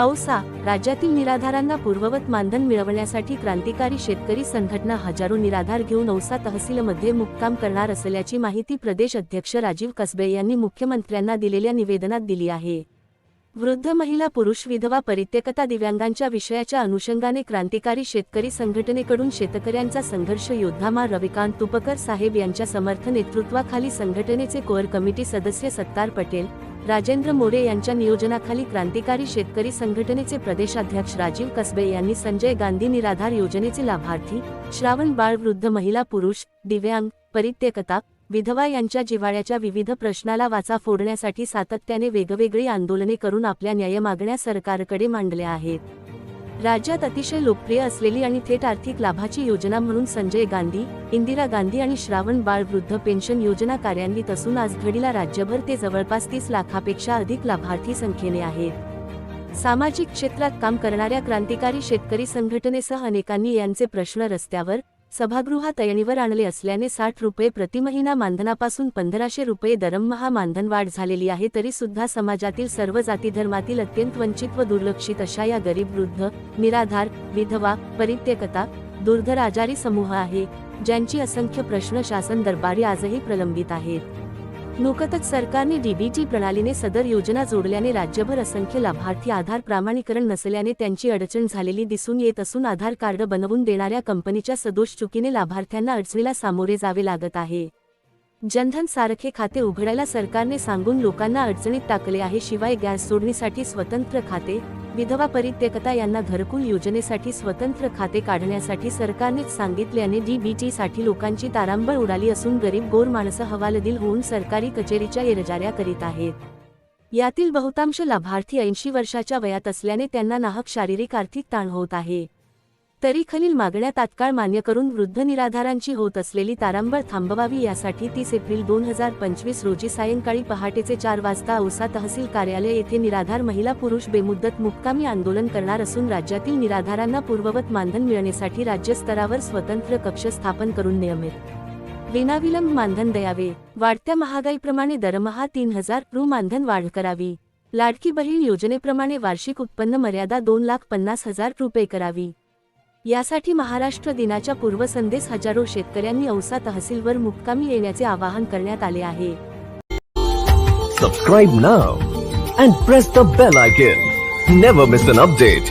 औसा राज्यातील निराधारांना पूर्ववत मानधन मिळवण्यासाठी क्रांतिकारी शेतकरी संघटना हजारो निराधार घेऊन औसा तहसीलमध्ये मुक्काम करणार असल्याची माहिती प्रदेश अध्यक्ष राजीव कसबे यांनी मुख्यमंत्र्यांना दिलेल्या निवेदनात दिली आहे. वृद्ध महिला पुरुष विधवा परित्यकता दिव्यांगांच्या विषयाच्या अनुषंगाने क्रांतिकारी शेतकरी संघटनेकडून शेतकऱ्यांचा संघर्ष योद्धा मा. रविकांत तुपकर साहेब यांच्या समर्थ नेतृत्वाखाली संघटनेचे कोअर कमिटी सदस्य सत्तार पटेल राजेंद्र मोरे यांच्या नियोजनाखाली क्रांतिकारी शेतकरी संघटनेचे प्रदेशाध्यक्ष राजीव कसबे यांनी संजय गांधी निराधार योजनेचे लाभार्थी श्रावण बाळ वृद्ध महिला पुरुष दिव्यांग परित्यकता विधवा यांच्या जिव्हाळ्याच्या विविध प्रश्नाला वाचा फोडण्यासाठी सातत्याने वेगवेगळी आंदोलने करून आपल्या न्याय मागण्या सरकारकडे मांडल्या आहेत. राज्यात अतिशय लोकप्रिय असलेली आणि थेट आर्थिक लाभाची योजना म्हणून संजय गांधी इंदिरा गांधी आणि श्रावण बाळ वृद्ध पेन्शन योजना कार्यान्वित असून आज घडीला राज्यभर ते जवळपास तीस लाखापेक्षा अधिक लाभार्थी संख्येने आहेत. सामाजिक क्षेत्रात काम करणाऱ्या क्रांतिकारी शेतकरी संघटनेसह अनेकांनी यांचे प्रश्न रस्त्यावर सभागृहात ऐणीवर आणले असल्याने साठ रुपये प्रतिमहिना मानधनापासून पंधराशे रुपये दरमहा मानधन वाढ झालेली आहे तरी सुद्धा समाजातील सर्व जाती धर्मातील अत्यंत वंचित व दुर्लक्षित अशा या गरीब वृद्ध निराधार विधवा परित्यकता दुर्धर आजारी समूह आहे ज्यांची असंख्य प्रश्न शासन दरबारी आजही प्रलंबित आहेत. नुकतच सरकारने डीबीटी प्रणालीने सदर योजना जोडल्याने राज्यभर असंख्य लाभार्थी आधार प्रमाणीकरण नसल्याने त्यांची अडचण झालेली दिसून येत असून आधार कार्ड बनवून देणाऱ्या कंपनीच्या सदोष चुकीने लाभार्थ्यांना अडचणीला सामोरे जावे लागत आहे. जनधन सारखे खाते उघडायला सरकारने सांगून लोकांना अडचणीत टाकले आहे शिवाय गॅस जोडणीसाठी स्वतंत्र खाते विधवा परित्यक्ता यांना घरकुल योजनेसाठी स्वतंत्र खाते काढण्यासाठी सरकारनेच सांगितल्याने डीबीटी साठी लोकांची तारांबळ उडाली असून गरीब गोर माणसं हवालदिल होऊन सरकारी कचेरीच्या येरजाऱ्या करीत आहेत. यातील बहुतांश लाभार्थी ऐंशी वर्षाच्या वयात असल्याने त्यांना नाहक शारीरिक आर्थिक ताण होत आहे. तरीखलील मागण्या तात्काळ मान्य करून वृद्ध निराधारांची होत असलेली तारांबळ थांबवावी यासाठी तीस एप्रिल दोन हजार पंचवीस रोजी सायंकाळी पहाटेचे चार वाजता औसा तहसील कार्यालय येथे निराधार महिला पुरुष बेमुद्दत मुक्कामी आंदोलन करणार असून राज्यातील निराधारांना पूर्ववत मानधन मिळण्यासाठी राज्यस्तरावर स्वतंत्र कक्ष स्थापन करून नियमित विनाविलंब मानधन द्यावे. वाढत्या महागाईप्रमाणे दरमहा तीन हजार रु मानधन वाढ करावी. लाडकी बहीण योजनेप्रमाणे वार्षिक उत्पन्न मर्यादा दोन लाख पन्नास हजार रुपये करावी. यासाठी महाराष्ट्र दिनाच्या पूर्वसंध्येस हजारो शेतकऱ्यांनी औसा तहसीलवर मुक्कामी येण्याचे आवाहन करण्यात आले आहे. Subscribe now and press the bell icon never miss an update